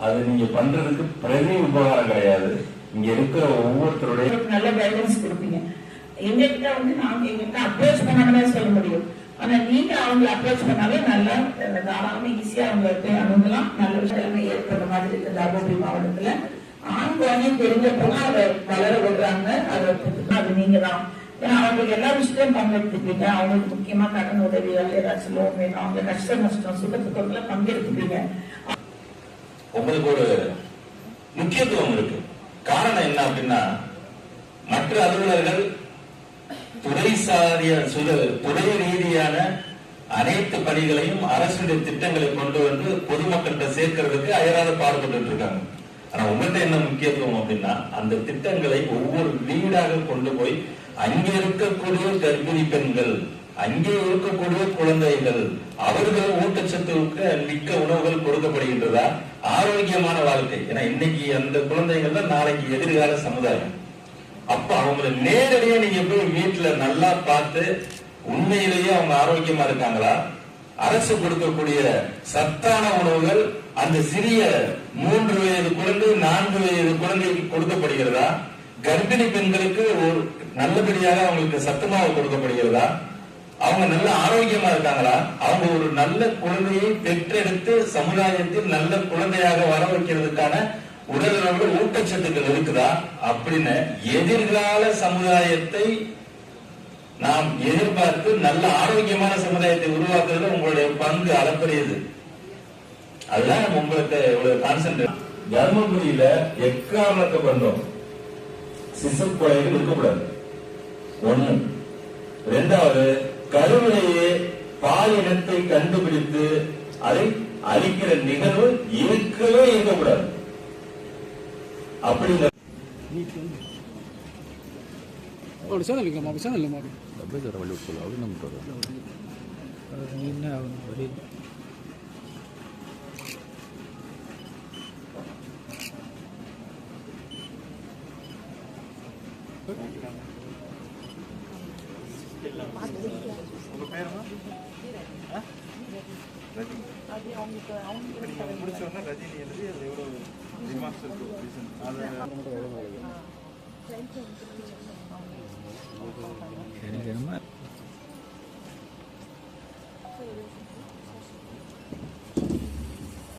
அது நீங்க பண்றதுக்கு பிரதி உபகாரம் கிடையாது. இங்க இருக்கிற ஒவ்வொருத்தருடைய நல்ல கைடன்ஸ் கொடுப்பீங்க. எங்ககிட்ட வந்து நாங்க எங்ககிட்ட அப்ரோச் பண்ணாமதான் சொல்ல முடியும். ஆனா நீங்க அவங்களை அப்ரோச் பண்ணாலே நல்லா தாராளமா ஈஸியா அவங்க போய் அணுகலாம். நல்ல விஷயமே ஏற்படுற மாதிரி இருக்கு தர்மபுரி மாவட்டத்துல. ஆண் தெரிஞ்சப்போனா அதை வளர விடுறாங்க. அதை அது நீங்க தான். ஏன்னா அவங்களுக்கு எல்லா விஷயத்தையும் பங்கெடுத்துப்பீங்க அவங்களுக்கு முக்கியமா கடன் உதவிகள் ஏதாச்சும் லோன் வேணும். அவங்க கஷ்ட நஷ்டம் சுகத்துக்கத்துல பங்கெடுத்துப்பீங்க. உங்களுக்கு ஒரு முக்கியத்துவம் இருக்கு. காரணம் என்ன அப்படின்னா மற்ற அலுவலர்கள் துறை சாரிய துறை ரீதியான அனைத்து பணிகளையும் அரசுடைய திட்டங்களை கொண்டு வந்து பொதுமக்கள்கிட்ட சேர்க்கறதுக்கு அயராத பாடுபட்டு இருக்காங்க. ஆனா உங்கள்கிட்ட என்ன முக்கியத்துவம் அப்படின்னா அந்த திட்டங்களை ஒவ்வொரு வீடாக கொண்டு போய் அங்கே இருக்கக்கூடிய கர்ப்பிணி பெண்கள் அங்கே இருக்கக்கூடிய குழந்தைகள் அவர்கள் ஊட்டச்சத்துக்கு மிக்க உணவுகள் கொடுக்கப்படுகின்றதா? ஆரோக்கியமான வாழ்க்கை. ஏன்னா இன்னைக்கு அந்த குழந்தைகள் தான் நாளைக்கு எதிர்கால சமுதாயம். அப்ப அவங்களை நேரடியா நீங்க போய் வீட்டுல நல்லா பார்த்து உண்மையிலேயே அவங்க ஆரோக்கியமா இருக்காங்களா? அரசு கொடுக்கக்கூடிய சத்தான உணவுகள் அந்த சிறிய மூன்று வயது குழந்தை நான்கு வயது குழந்தைக்கு கொடுக்கப்படுகிறதா? கர்ப்பிணி பெண்களுக்கு ஒரு நல்லபடியாக அவங்களுக்கு சத்துமாவு கொடுக்கப்படுகிறதா? அவங்க நல்ல ஆரோக்கியமா இருக்காங்களா? அவங்க ஒரு நல்ல குழந்தையை பெற்றெடுத்து சமுதாயத்தில் நல்ல குழந்தையாக வர வைக்கிறதுக்கான உடலோட ஊட்டச்சத்துக்கள் இருக்குதா? அப்படின்னு எதிர்கால சமுதாயத்தை நாம் எதிர்பார்த்து நல்ல ஆரோக்கியமான சமுதாயத்தை உருவாக்குறதுல உங்களுடைய பங்கு அளப்பரியது. அதுதான் உங்களுக்கு இவ்வளவு கான்சென்ட்ரேட் தர்மபுரியில எக்காரணத்தை பண்றோம் சிசு கொலைகள் இருக்கக்கூடாது. ஒண்ணு. ரெண்டாவது கருவிலேயே பாலினத்தை கண்டுபிடித்து அதை அழிக்கிற நிகழ்வு இருக்கவே இருக்கக்கூடாது அப்படி அப்படி சார் இல்லைங்கம்மா அப்படி என்ன ஆகணும் Thank you. எனக்கு என்னமோ